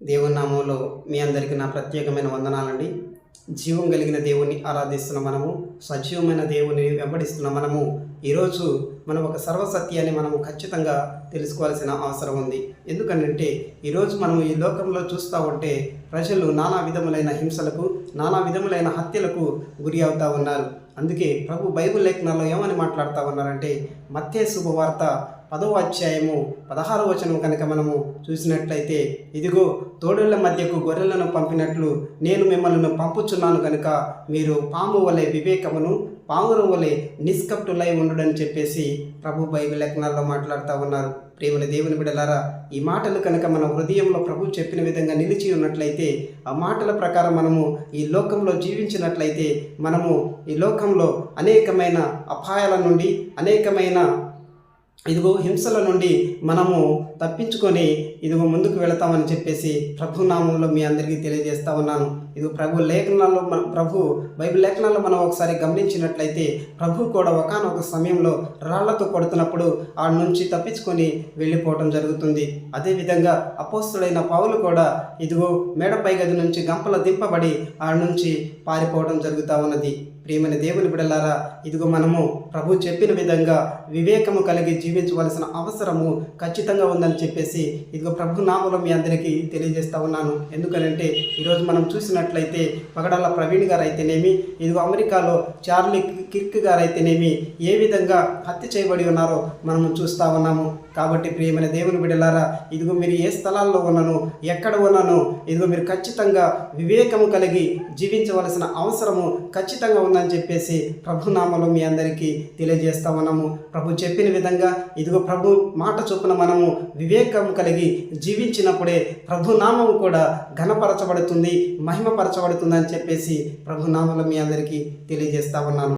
దేవుని నామంలో మీ అందరికీ నా ప్రత్యేకమైన వందనాలండి. జీవం కలిగిన దేవుణ్ణి ఆరాధిస్తున్న మనము సజీవమైన దేవుని వెంబడిస్తున్న మనము ఈరోజు మనం ఒక సర్వసత్యాన్ని మనము ఖచ్చితంగా తెలుసుకోవాల్సిన అవసరం ఉంది. ఎందుకంటే ఈరోజు మనం ఈ లోకంలో చూస్తూ ఉంటే ప్రజలు నానా విధములైన హింసలకు నానా విధములైన హత్యలకు గురి అవుతా ఉన్నారు. అందుకే ప్రభు బైబిల్ లేఖనాల్లో ఏమని మాట్లాడుతూ ఉన్నారంటే మత్తే శుభవార్త పదవ అధ్యాయము పదహారు వచనం కనుక మనము చూసినట్లయితే ఇదిగో తోడుల మధ్యకు గొర్రెలను పంపినట్లు నేను మిమ్మల్ని పంపుచున్నాను కనుక మీరు పాము వలె వివేకమును పావురం వలె నిష్కప్టులై ఉండడని చెప్పేసి ప్రభు బైబిల్ లేఖనాల్లో మాట్లాడుతూ ఉన్నారు. ప్రేమల దేవుని బిడలారా ఈ మాటలు కనుక మన హృదయంలో ప్రభు చెప్పిన విధంగా నిలిచి ఉన్నట్లయితే ఆ మాటల ప్రకారం మనము ఈ లోకంలో జీవించినట్లయితే మనము ఈ లోకంలో అనేకమైన అపాయాల నుండి అనేకమైన ఇదిగో హింసల నుండి మనము తప్పించుకొని ఇదిగో ముందుకు వెళతామని చెప్పేసి ప్రభు నామంలో మీ అందరికీ తెలియజేస్తా ఉన్నాను. ఇది ప్రభు లేఖనాల్లో మన ప్రభు బైబిల్ లేఖనాల్లో మనం ఒకసారి గమనించినట్లయితే ప్రభు కూడా ఒకనొక సమయంలో రాళ్ళతో కొడుతున్నప్పుడు ఆ నుంచి తప్పించుకొని వెళ్ళిపోవటం జరుగుతుంది. అదేవిధంగా అపోస్తుడైన పౌలు కూడా ఇదిగో మేడపై గది నుంచి గంపల దింపబడి ఆ నుంచి పారిపోవడం జరుగుతూ ఉన్నది. ప్రియమైన దేవుని బిడలారా ఇదిగో మనము ప్రభు చెప్పిన విధంగా వివేకము కలిగి జీవించవలసిన అవసరము ఖచ్చితంగా ఉందని చెప్పేసి ఇదిగో ప్రభు నామలో మీ అందరికీ తెలియజేస్తా ఉన్నాను. ఎందుకనంటే ఈరోజు మనం చూసినట్టు చూసినట్లయితే పగడాల ప్రవీణ్ గారు అయితేనేమి ఇదిగో అమెరికాలో చార్లీ కిర్క్ గారు అయితేనేమి ఏ విధంగా హత్య చేయబడి ఉన్నారో మనము చూస్తా ఉన్నాము. కాబట్టి ప్రియమైన దేవుని బిడలారా ఇదిగో మీరు ఏ స్థలాల్లో ఉన్నాను ఎక్కడ ఉన్నాను ఇదిగో మీరు ఖచ్చితంగా వివేకము కలిగి జీవించవలసిన అవసరము ఖచ్చితంగా ఉందని చెప్పేసి ప్రభునామలో మీ అందరికీ తెలియజేస్తా ఉన్నాము. ప్రభు చెప్పిన విధంగా ఇదిగో ప్రభు మాట చొప్పున మనము వివేకం కలిగి జీవించినప్పుడే ప్రభు నామము కూడా ఘనపరచబడుతుంది మహిమ మహిమపరచబడుతుందని చెప్పేసి ప్రభునామలు మీ అందరికీ తెలియజేస్తా ఉన్నాను.